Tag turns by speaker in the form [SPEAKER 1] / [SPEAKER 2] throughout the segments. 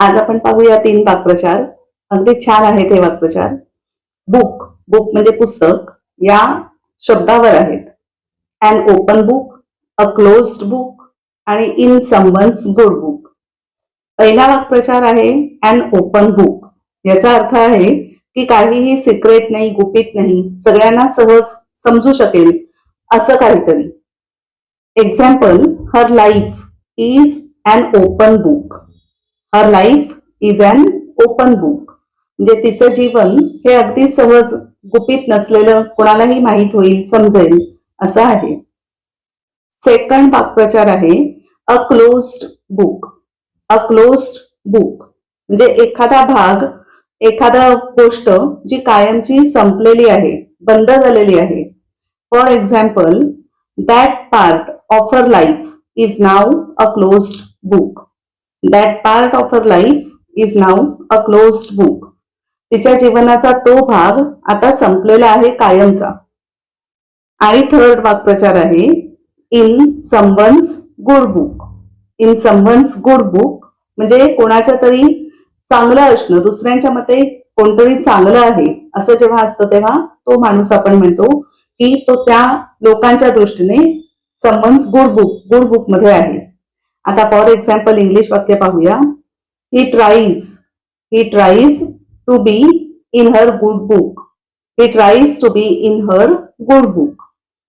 [SPEAKER 1] आज आपण पाहूया तीन वाक्प्रचार. अगदी छान आहेत हे वाक्प्रचार. बुक बुक म्हणजे पुस्तक. या शब्दावर आहेत. An open book a closed book आणि इन समवन्स गुड बुक पहिला वाक्प्रचार आहे अन ओपन बुक याचा अर्थ आहे की काहीही सिक्रेट नाही गुपित नाही सगळ्यांना सहज समजू शकेल असं काहीतरी. Example her life is an open book her life is an open book म्हणजे तिचं जीवन हे अगदी सहज गुपित नसलेलं कोणालाही माहीत होईल समजेल असं आहे. सेकंड वाक्प्रचार आहे a closed book a closed book म्हणजे एखादा भाग एखादा गोष्ट जी कायमची संपलेली आहे बंद झालेली आहे. For example that part of her life is now a closed book that part of her life is now a closed book तिच्या जीवनाचा तो भाग आता संपलेला आहे कायमचा. आणि थर्ड वाक्प्रचार आहे in someone's good book in someone's good book म्हणजे कोणाच्या तरी चांगलं असणं दुसऱ्यांच्या मते कोणतरी चांगलं आहे असं जेव्हा असतं तेव्हा तो माणूस आपण म्हणतो की तो त्या लोकांच्या दृष्टीने समवन्स गुड बुक गुड बुकमध्ये आहे. आता फॉर एक्झाम्पल इंग्लिश वाक्य पाहूया. He tries he tries to be in her good book he tries to be in her good book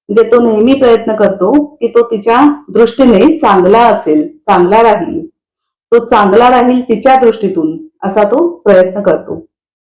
[SPEAKER 1] म्हणजे तो नेहमी प्रयत्न करतो की तो तिच्या दृष्टीने चांगला असेल चांगला राहील. तो चांगला राहील तिच्या दृष्टीतून असा तो प्रयत्न करतो.